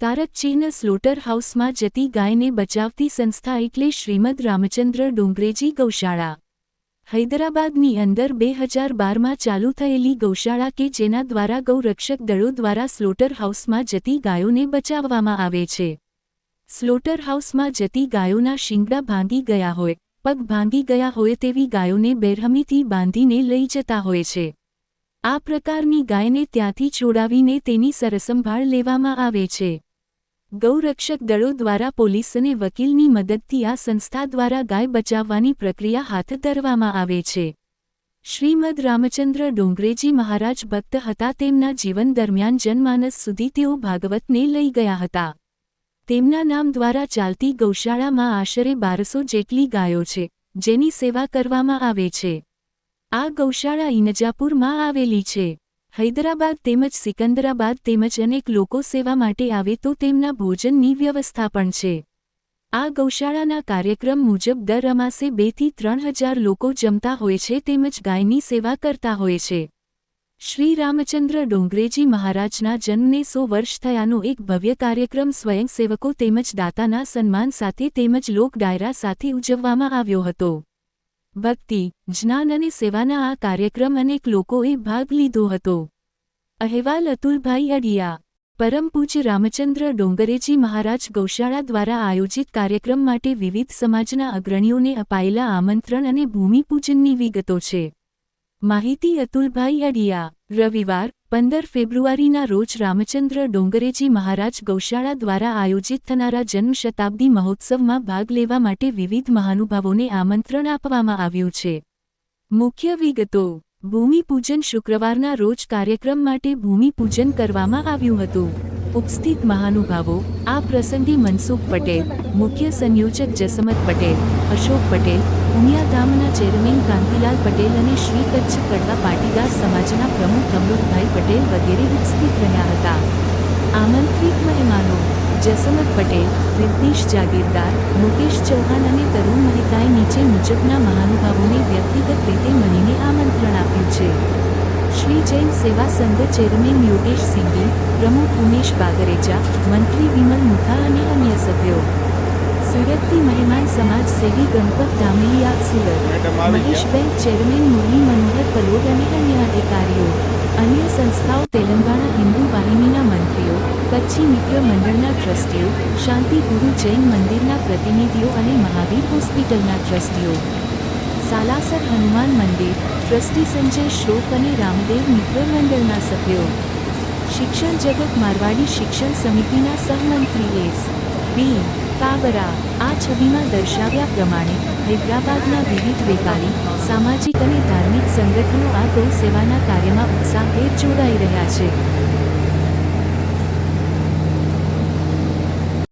તારકચીન slaughter હાઉસમાં જતી ગાયને બચાવતી સંસ્થા એટલે શ્રીમદ રામચંદ્ર ડોંગરેજી ગૌશાળા. હૈદરાબાદની અંદર બે હજાર બારમાં ચાલુ થયેલી ગૌશાળા કે જેના દ્વારા ગૌરક્ષક દળો દ્વારા સ્લોટર હાઉસમાં જતી ગાયોને બચાવવામાં આવે છે. સ્લોટર હાઉસમાં જતી ગાયોના શિંગડા ભાંગી ગયા હોય, પગ ભાંગી ગયા હોય તેવી ગાયોને બેરહમીથી બાંધીને લઈ જતા હોય છે. આ પ્રકારની ગાયને ત્યાંથી છોડાવીને તેની સરસંભાળ લેવામાં આવે છે. ગૌરક્ષક દળો દ્વારા પોલીસ અને વકીલની મદદથી આ સંસ્થા દ્વારા ગાય બચાવવાની પ્રક્રિયા હાથ ધરવામાં આવે છે. શ્રીમદ રામચંદ્ર ડોંગરેજી મહારાજ ભક્ત હતા તેમના જીવન દરમિયાન જનમાનસ સુધી તેઓ ભાગવતને લઈ ગયા હતા. તેમના નામ દ્વારા ચાલતી ગૌશાળામાં આશરે બારસો જેટલી ગાયો છે, જેની સેવા કરવામાં આવે છે. આ ગૌશાળા ઇનજાપુરમાં આવેલી છે. હૈદરાબાદ તેમજ સિકંદરાબાદ તેમજ અનેક લોકો સેવા માટે આવે તો તેમના ભોજનની વ્યવસ્થા પણ છે. આ ગૌશાળાના કાર્યક્રમ મુજબ દર અમાસે બેથી ત્રણ હજાર લોકો જમતા હોય છે તેમજ ગાયની સેવા કરતા હોય છે. શ્રી રામચંદ્ર ડોંગરેજી મહારાજના જન્મને સો વર્ષ થયાનો એક ભવ્ય કાર્યક્રમ સ્વયંસેવકો તેમજ દાતાના સન્માન સાથે તેમજ લોક ડાયરા સાથે ઉજવવામાં આવ્યો હતો. ભક્તિ જ્ઞાન અને સેવાના આ કાર્યક્રમ અનેક લોકોએ ભાગ લીધો હતો. અહેવાલ અતુલભાઈ અડિયા પરમ પૂજ્ય રામચંદ્ર ડોંગરેજી મહારાજ ગૌશાળા દ્વારા આયોજિત કાર્યક્રમ માટે વિવિધ સમાજના અગ્રણીઓને અપાયેલા આમંત્રણ અને ભૂમિપૂજનની વિગતો છે. માહિતી અતુલભાઈ અડિયા રવિવાર પંદર ફેબ્રુઆરીના રોજ રામચંદ્ર ડોંગરેજી મહારાજ ગૌશાળા દ્વારા આયોજિત થનારા જન્મ શતાબ્દી મહોત્સવમાં ભાગ લેવા માટે વિવિધ મહાનુભાવોને આમંત્રણ આપવામાં આવ્યું છે. મુખ્ય વિગતો. ભૂમિપૂજન શુક્રવારના રોજ કાર્યક્રમ માટે ભૂમિપૂજન કરવામાં આવ્યું હતું. ઉપસ્થિત મહાનુભાવો, આ પ્રસંગે મનસુખ પટેલ, મુખ્ય સંયોજક જસમત પટેલ, અશોક પટેલ ઉમિયાધામના ચેરમેન કાંતિલાલ પટેલ અને શ્રી કચ્છ કડવા પાટીદાર સમાજના પ્રમુખ અમૃતભાઈ પટેલ વગેરે ઉપસ્થિત રહ્યા હતા. આમંત્રિત મહેમાનો જસમત પટેલ, રિદ્ધિશ જાગીરદાર, મુકેશ ચૌહાણ અને તરુણ મહેતાએ નીચે મુજબના મહાનુભાવોને વ્યક્તિગત રીતે મળીને આમંત્રણ આપ્યું છે. શ્રી જૈન સેવા સંઘ ચેરમેન યોગેશ સિંઘી પ્રમુખ ઉમેશ બાગરેજા મંત્રી વિમલ મુથા અને અન્ય સભ્યો સુરતથી મહેમાન સમાજ સેવી ગણપત ધામેલિયા સુરત મહેશ બેંક ચેરમેન મુરલી મનોહર પલોડ અને અન્ય અધિકારીઓ અન્ય સંસ્થાઓ તેલંગાણા હિન્દુ વાહિનીના મંત્રીઓ કચ્છી મિત્ર મંડળના ટ્રસ્ટીઓ શાંતિ ગુરુ જૈન મંદિરના પ્રતિનિધિઓ અને મહાવીર હોસ્પિટલના ટ્રસ્ટીઓ સાલાસર હનુમાન મંદિર, ટ્રસ્ટી સંજય શ્રોફ અને રામદેવ મિત્ર મંડળના સભ્યો. શિક્ષણ જગત મારવાડી શિક્ષણ સમિતિના સહમંત્રી એસ. બી. કાબરા આ છબીમાં દર્શાવ્યા પ્રમાણે હૈદરાબાદના વિવિધ વેપારી, સામાજિક અને ધાર્મિક સંગઠનો આ ગૌ સેવાના કાર્યમાં ઉત્સાહભેર જોડાઈ રહ્યા છે.